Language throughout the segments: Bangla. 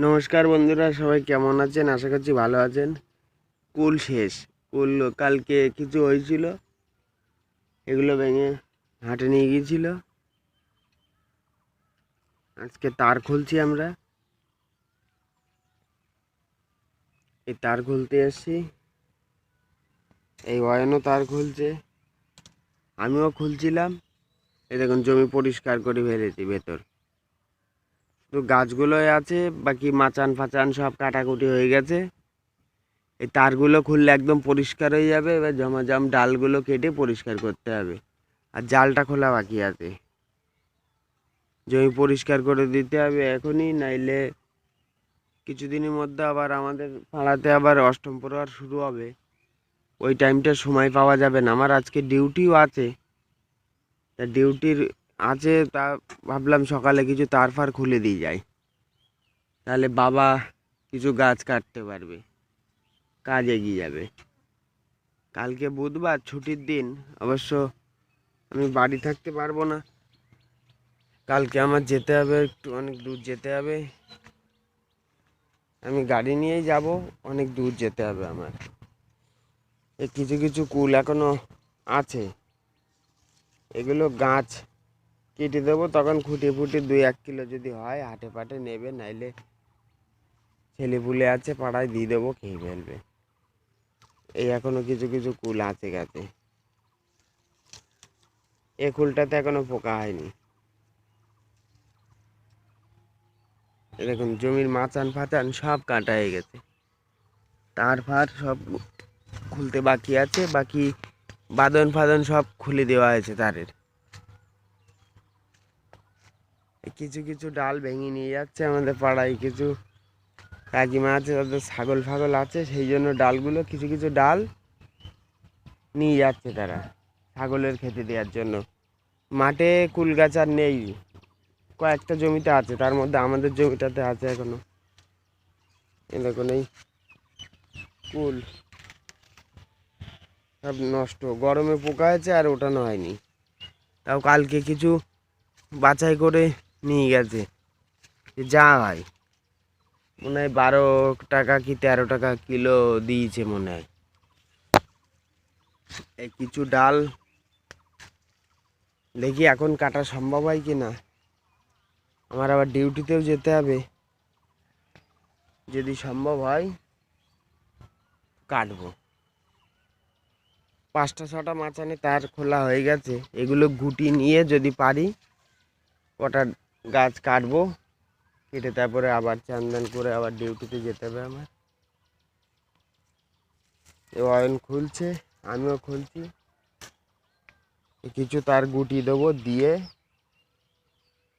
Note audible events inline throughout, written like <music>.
নমস্কার বন্ধুরা, সবাই কেমন আছেন? আশা করছি ভালো আছেন। কুল শেষ। কুল কালকে কিছু হয়েছিল, এগুলো ভেঙে হাটে নিয়ে গিয়েছিল। আজকে তার খুলছি আমরা। এই তার খুলতে এসছি। এই অয়নও তার খুলছে। আমিও খুলছিলাম। এই দেখুন, জমি পরিষ্কার করে ফেলেছি ভেতর। তো গাছগুলোই আছে, বাকি মাচান ফাচান সব কাটাকুটি হয়ে গেছে। এই তারগুলো খুললে একদম পরিষ্কার হয়ে যাবে, এবার জমাজম ডালগুলো কেটে পরিষ্কার করতে হবে। আর জালটা খোলা বাকি আছে। জমি পরিষ্কার করে দিতে হবে এখনই, নাইলে কিছুদিনের মধ্যে আবার আমাদের পাড়াতে আবার অষ্টম প্রহার শুরু হবে। ওই টাইমটা সময় পাওয়া যাবে না। আমার আজকে ডিউটিও আছে। তা ডিউটির আছে তা ভাবলাম সকালে কিছু তার ফার খুলে দিয়ে যাই। তাহলে বাবা কিছু গাছ কাটতে পারবে। কাজ এগিয়ে যাবে। কালকে বুধবার ছুটির দিন, অবশ্য আমি বাড়ি থাকতে পারব না। কালকে আমার যেতে হবে, একটু অনেক দূর যেতে হবে। আমি গাড়ি নিয়েই যাব, অনেক দূর যেতে হবে আমার। কিছু কিছু কুল এখনও আছে। এগুলো গাছ কেটে দেবো, তখন খুঁটি ফুটি দুই এক কিলো যদি হয়, হাটে পাটে নেবে, নাইলে ছেলেপুলে আছে, পাড়ায় দিয়ে দেবো, খেয়ে ফেলবে। এই এখনও কিছু কিছু কুল আছে গাছে। এ কুলটাতে এখনও পোকা হয়নি। দেখুন জমির মাচান ফাচান সব কাটা হয়ে গেছে। তার ফার সব খুলতে বাকি আছে, বাকি বাদন ফাদন সব খুলে দেওয়া হয়েছে তারের। কিছু কিছু ডাল ভেঙে নিয়ে যাচ্ছে আমাদের পাড়ায়, কিছু কাকিমা আছে, তাদের ছাগল ফাগল আছে, সেই জন্য ডালগুলো, কিছু কিছু ডাল নিয়ে যাচ্ছে তারা ছাগলের খেতে দেওয়ার জন্য। মাঠে কুল গাছ আর নেই, কয়েকটা জমিতে আছে, তার মধ্যে আমাদের জমিটাতে আছে এখনও। দেখুন এই কুল, সব নষ্ট, গরমে পোকা হয়েছে আর ওঠানো হয়নি। তাও কালকে কিছু বাছাই করে নিয়ে গেছে। যে যা হয় মনে হয় বারো টাকা কি তেরো টাকা কিলো দিয়েছে মনে হয়। এই কিছু ডাল। দেখি এখন কাটা সম্ভব হয় কি না। আমার আবার ডিউটিতেও যেতে হবে। যদি সম্ভব হয়, কাটবো। পাঁচটা ছটা মাছ মাচানে তার খোলা হয়ে গেছে। এগুলো গুটি নিয়ে যদি পারি, কটা গাছ কাটবো, কেটে তারপরে আবার চান্দান করে আবার ডিউটিতে যেতে হবে আমার। অয়ন খুলছে, আমিও খুলছি। কিছু তার গুটি দেবো, দিয়ে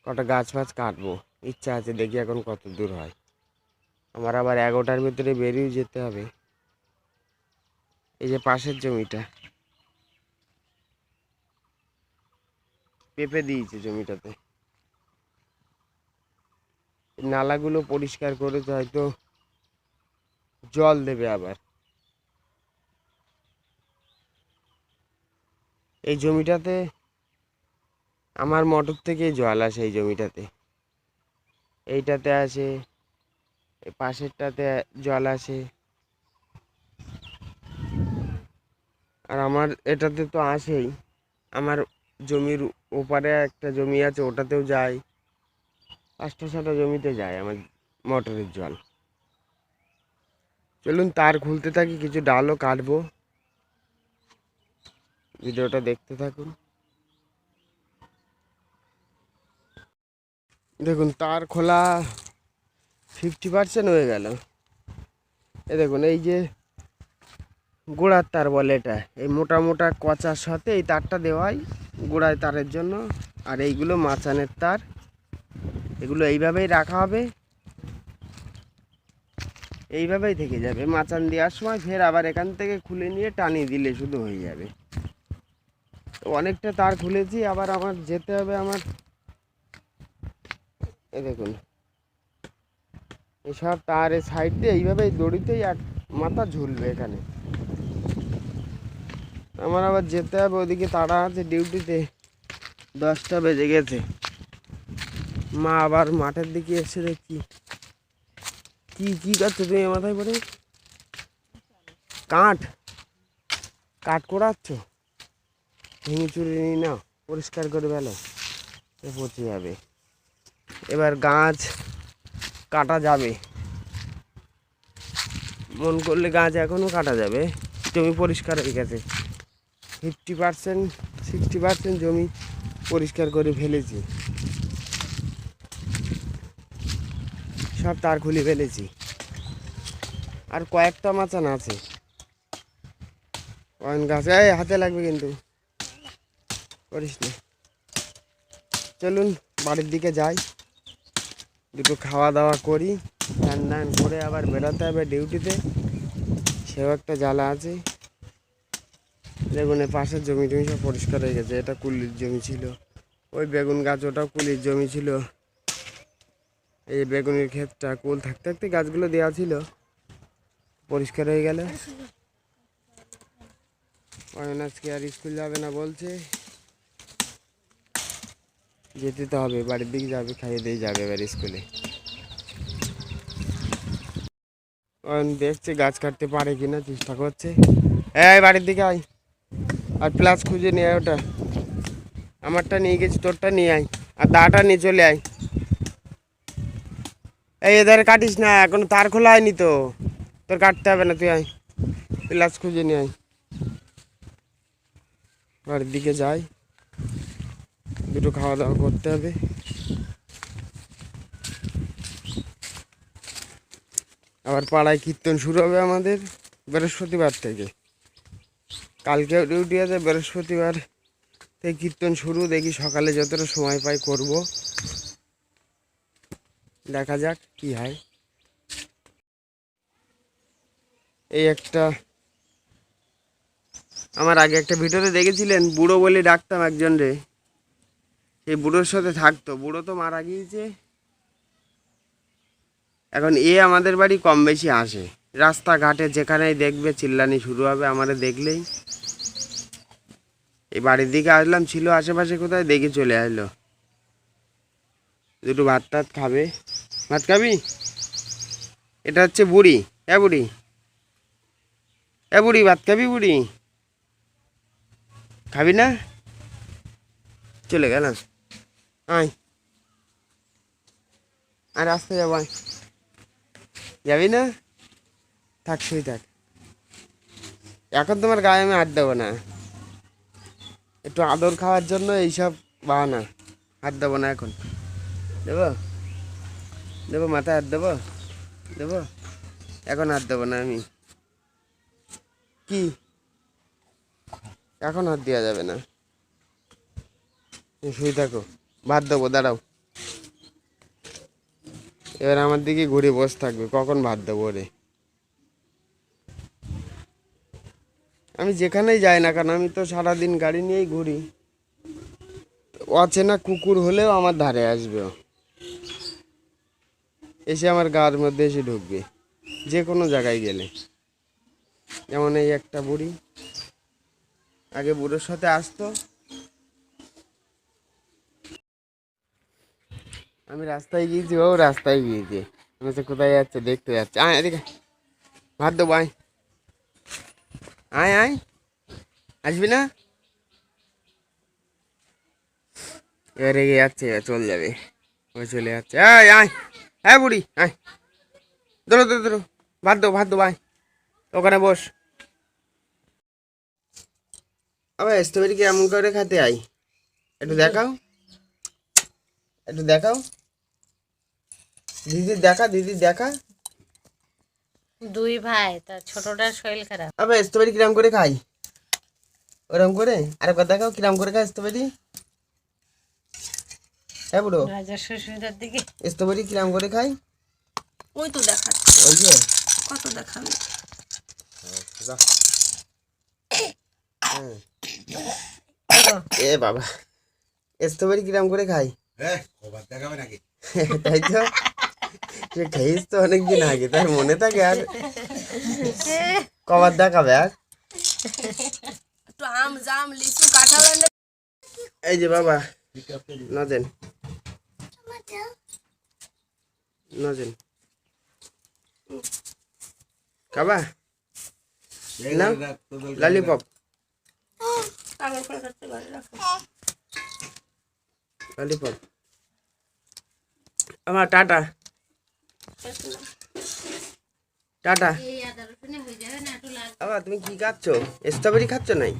কটা গাছ ফাছ কাটবো। ইচ্ছা আছে দেখি এখন কত দূর হয়। আমার আবার এগারোটার ভিতরে বেরিয়ে যেতে হবে। এই যে পাশের জমিটা। পেঁপে দিয়েছে জমিটাতে। নালাগুলো পরিষ্কার করে হয়তো জল দেবে আবার। এই জমিটাতে, আমার মোটর থেকেই জল আসে এই জমিটাতে। এইটাতে আসে পাশেরটাতে জল আসে। আর আমার এটাতে তো আসেই। আমার জমির ওপারে একটা জমি আছে, ওটাতেও যায়। পাঁচটা ছটা জমিতে যায় আমার মোটরের জল। চলুন তার খুলতে থাকি, কিছু ডালও কাটবো। ভিডিওটা দেখতে থাকুন। দেখুন, তার খোলা ফিফটি পার্সেন্ট হয়ে গেল। এ দেখুন, এই যে গোড়ার তার বলে এটা। এই মোটা মোটা কচার সাথে এই তারটা দেওয়াই গোড়ায় তারের জন্য। আর এইগুলো মাচানের তার। এইভাবেই রাখা হবে। এইভাবেই থেকে যাবে। মাচান দেওয়ার সময় ফের আবার এখান থেকে খুলে নিয়ে টানিয়ে দিলে শুধু হয়ে যাবে। তো অনেকটা তার খুলেছি, আবার আমার যেতে হবে আমার। এ দেখুন। এসব তার সাইড দিয়ে এইভাবেই দড়িতেই এক মাথা ঝুলবে এখানে। আমার আবার যেতে হবে, ওদিকে তারা আছে ডিউটিতে দশটা বেজে গেছে। মা আবার মাঠের দিকে এসে দেখি। কি কি করছ তুমি মাথায় পরে কাঠ? কাঠ কোড়াচ্ছ? ভেঙে চুরি নিই না পরিষ্কার করে ফেলো। পচে যাবে। এবার গাছ কাটা যাবে। মন করলে গাছ এখনও কাটা যাবে। জমি পরিষ্কার হয়ে গেছে। ফিফটি পার্সেন্ট সিক্সটি পার্সেন্ট জমি পরিষ্কার করে ফেলেছি। সব তার খুলে ফেলেছি। আর কয়েকটা মাচান আছে। কয়েন গাছ, এই হাতে লাগবে কিন্তু। করিস না। চলুন, বাড়ির দিকে যাই। দুটো খাওয়া দাওয়া করি। স্নান টান করে আবার বেরোতে হবে ডিউটিতে। সেও একটা জ্বালা আছে। বেগুনের পাশের জমি টমি সব পরিষ্কার হয়ে গেছে। এটা কুলির জমি ছিল। ওই বেগুন গাছ ওটাও কুলির জমি ছিল। এই বেগুনের ক্ষেতটা, কুল থাকতে থাকতে গাছগুলো দেওয়া ছিল। পরিষ্কার হয়ে গেল। অয়ন আজকে আর স্কুল যাবে না বলছে। যেতে তো হবে, বাড়ির দিকে যাবে, খাইয়ে দিয়ে যাবে এবার স্কুলে। অয়ন দেখছে গাছ কাটতে পারে কিনা, চেষ্টা করছে। এই বাড়ির দিকে আয়। আর প্লাস খুঁজে নিয়ে আয় ওটা। আমারটা নিয়ে গেছি, তোরটা নিয়ে আয়। আর দাটা নিয়ে চলে আয়। এই এধারে কাটিস না, এখন তার খোলা হয়নি তো। তোর কাটতে হবে না, তুই আয়। প্লাস খুঁজে নিয়ে আয়। দিকে যাই। দুটো খাওয়া দাওয়া করতে হবে। আবার পাড়ায় কীর্তন শুরু হবে আমাদের বৃহস্পতিবার থেকে। কালকে ডিউটি আছে, বৃহস্পতিবার থেকে কীর্তন শুরু। দেখি সকালে যতটা সময় পাই করব। দেখা যাক কি হয়। এই একটা, আমার আগে একটা ভিডিওতে দেখেছিলেন বুড়ো বলে ডাকতাম একজন রে। সেই বুড়োর সাথে থাকতো। বুড়ো তো মারা গিয়েছে। এখন এ আমাদের বাড়ি কম বেশি আসে। রাস্তাঘাটে যেখানেই দেখবে চিল্লানি শুরু হবে, আমারে দেখলেই। এই বাড়ির দিকে আসলাম, ছিল আশেপাশে কোথায়, দেখে চলে আসলো। দুটো ভাত টাত খাবে। ভাত খাবি এটা হচ্ছে বুড়ি। এ বুড়ি। এ বুড়ি ভাত খাবি বুড়ি। খাবি না? চলে গেলাম। আয়। আর আসতে যাব যাবি না? থাক শুই থাক। এখন তোমার গায়ে আমি হাত দেবো না। একটু আদর খাওয়ার জন্য এইসব বাহানা। হাত দেবো না এখন। দেবো? দেবো, মাথায় হাত দেবো? দেবো? এখন হাত দেবো না আমি। কি? এখন হাত দেওয়া যাবে না। শুয়ে থাকো। ভাত দেবো, দাঁড়াও। এবার আমার দিকে ঘুরে বসে থাকবে, কখন ভাত দেবো রে আমি যেখানেই যাই না কারণ আমি তো সারাদিন গাড়ি নিয়েই ঘুরি। অচেনা কুকুর হলেও আমার ধারে আসবে। এসে আমার গার মধ্যে এসে ঢুকবে। যে কোনো জায়গায় গেলে। যেমন এই একটা বুড়ি। আগে বুড়োর সাথে আসতো। আমি রাস্তায় গিয়েছি ও রাস্তায় গিয়েছি। আমি বলছি, কোথায় যাচ্ছে? দেখতে যাচ্ছে। আয় এদিকে। ভাত দেবো আয়। আয় আয়। আসবি না? এবার রেগে যাচ্ছে চলে যাবে। ও চলে যাচ্ছে। আয় আয়। হ্যাঁ বুড়ি আয়। ধরো ধরো ধরো। ভাত দেবো ভাত দেবো আয়। ওখানে বস। আবার স্ট্রবেরি কেমন করে খেতে আই একটু দেখাও। একটু দেখাও। দিদি দেখা দিদি দেখা। দুই ভাই তার ছোটটার শরীর খারাপ। আবার স্ট্রবেরি কিরাম করে খাই? ওরম করে? আরেকবার দেখাও কিরাম করে খাই স্ট্রবেরি। হ্যাঁ বুড়ো রাজা শ্বশুরদার দিকে। স্ট্রবেরি কিরাম করে খাই? ওই তো দেখাচ্ছে। ওই যে? কত দেখাবে? যা। এ বাবা স্ট্রবেরি কিরাম করে খাই? হ্যাঁ কবার <laughs> তাই তো? সে খেয়েছ তো অনেকদিন আগে তার মনে থাকে আর। কবার দেখাবে আর। এই যে বাবা নজেন নজেন খাবা? না। ললিপপ ললিপপ আমার টাটা। টাটা। আবার তুমি কি খাচ্ছ? স্ট্রবেরি খাচ্ছ নাই?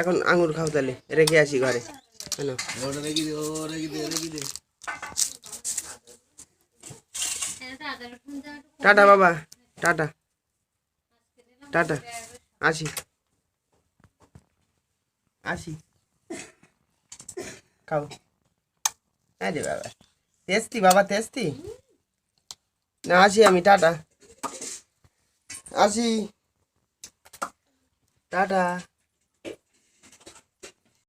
এখন আঙুর খাও তাহলে রেখে আসি ঘরে। কেন ওটা রেখে দে, ও রেখে দে, টাটা বাবা টাটা টাটা আসি আসি খাও আরে বাবা তেস্তি বাবা তেস্তি না আসি আমি টাটা আসি টাটা